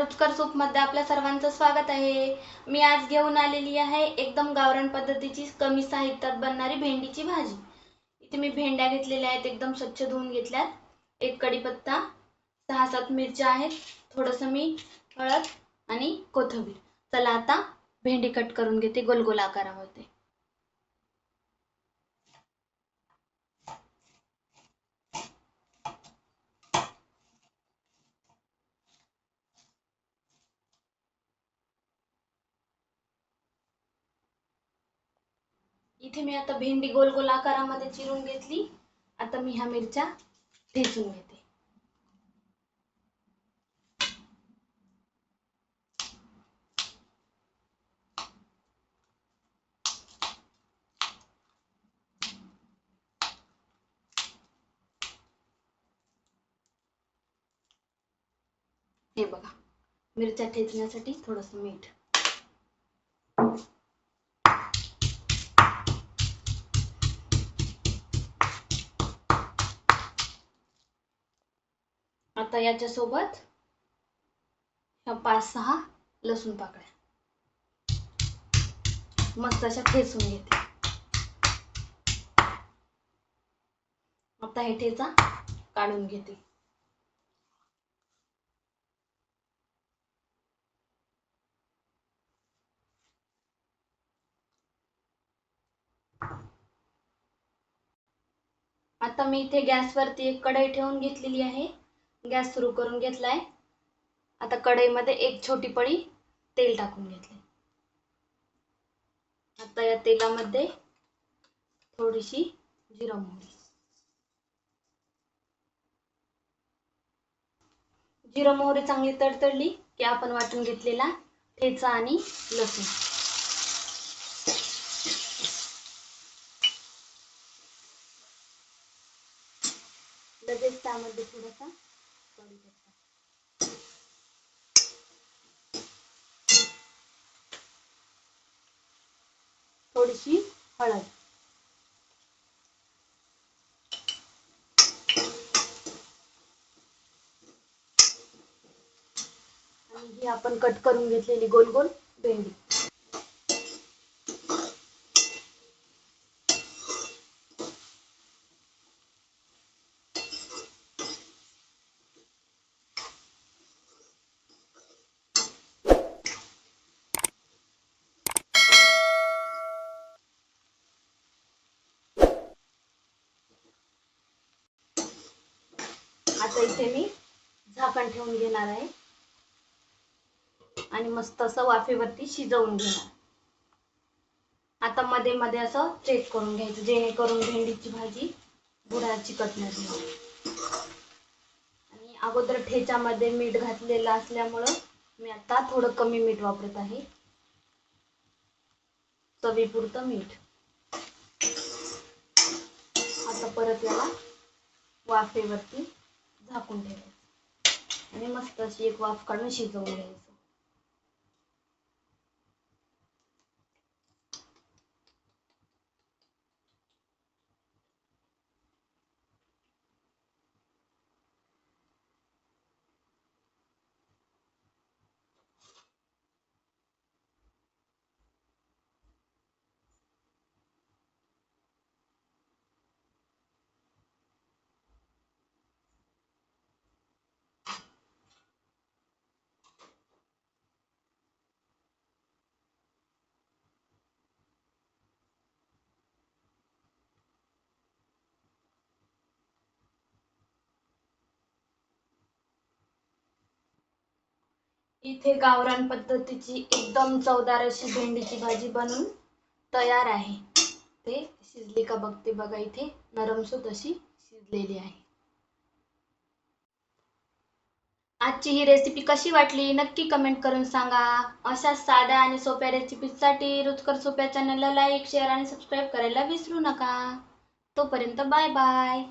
रुचकर सूपमध्ये आपल्या सर्वांचं स्वागत आहे. मी आज घेऊन आलेली आहे एकदम गावरान पद्धतीची कमी साहित्यात बनणारी भेंडीची भाजी. इथे मी भेंड्या घेतलेल्या आहेत एकदम स्वच्छ धुवून घेतल्यात. एक कढीपत्ता सहा सात मिरच्या आहेत थोडंसं मी हळद आणि कोथिंबीर. चला आता भेंडी कट करून घेते गोल गोल आकारामध्ये. इथे मी आता भेंडी गोल गोल आकारामध्ये चिरून घेतली. आता मी ह्या मिरच्या ठेचून घेते. हे बघा मिरच्या ठेचण्यासाठी थोडस मीठ. आता याच्यासोबत ह्या पाच सहा लसूण पाकळ्या. मस्त अशा ठेचून घेते. आता हे ठेचा काढून घेते. आता मी इथे गॅसवरती एक कढई ठेवून घेतलेली आहे. गॅस सुरू करून घेतलाय. आता कढईमध्ये एक छोटी पळी तेल टाकून घेतले आता या तेलामध्ये थोडीशी जिरा मोहरी. जिरा मोहरी चांगली तडतडली की आपण वाटून घेतलेला ठेचा आणि लसूण. लगेच त्यामध्ये थोडासा कढीपत्ता थोडीशी हळद. आणि ही आपण कट करून घेतलेली गोल गोल भेंडी. आता इथे मी झाकण ठेवून घेणार आहे. आणि मस्त असं वाफेवरती शिजवून घेणार. आता मध्ये मध्ये असं चेक करून घ्यायचं जेणेकरून भेंडीची भाजी बुडा चिकट नाही आणि अगोदर ठेच्यामध्ये मीठ घातलेलं असल्यामुळं मी आता थोडं कमी मीठ वापरत आहे. चवीपुरतं मीठ. आता परत याला वाफेवरती झाकून ठेवायचं. आणि मस्त अशी एक वाफ काढून शिजवून घ्यायचं. इथे गावरान पद्धतीची एकदम चवदार अशी भेंडीची भाजी बनून तयार आहे. ते शिजली का बघते बघा इथे. नरमसूत अशी शिजलेली आहे. आजची ही रेसिपी कशी वाटली? नक्की कमेंट करून सांगा. अशा साध्या आणि सोप्या रेसिपीसाठी रुचकर सोप्या चॅनलला लाईक शेअर आणि सबस्क्राईब करायला विसरू नका. तोपर्यंत बाय बाय